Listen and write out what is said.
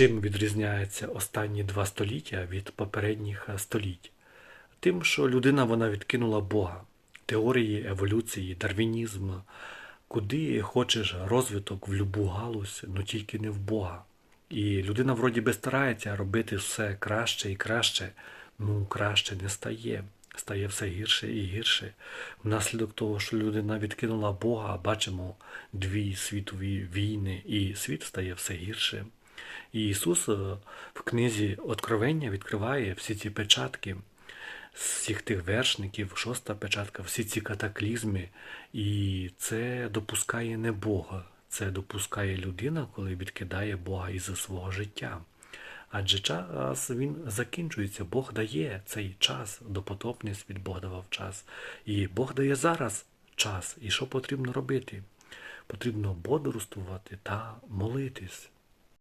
Чим відрізняються останні два століття від попередніх століть? Тим, що людина вона відкинула Бога, теорії еволюції, дарвінізм, куди хочеш розвиток в любу галузь, ну тільки не в Бога. І людина вроді би старається робити все краще і краще, ну краще не стає. Стає все гірше і гірше. Внаслідок того, що людина відкинула Бога, бачимо дві світові війни, і світ стає все гірше. І Ісус е, в книзі Откровення відкриває всі ці печатки, з всіх тих вершників, шоста печатка, всі ці катаклізми. І це допускає не Бога, це допускає людина, коли відкидає Бога із свого життя. Адже час він закінчується, Бог дає цей час, допотопний світ Бог давав час. І Бог дає зараз час. І що потрібно робити? Потрібно бодрствувати та молитись.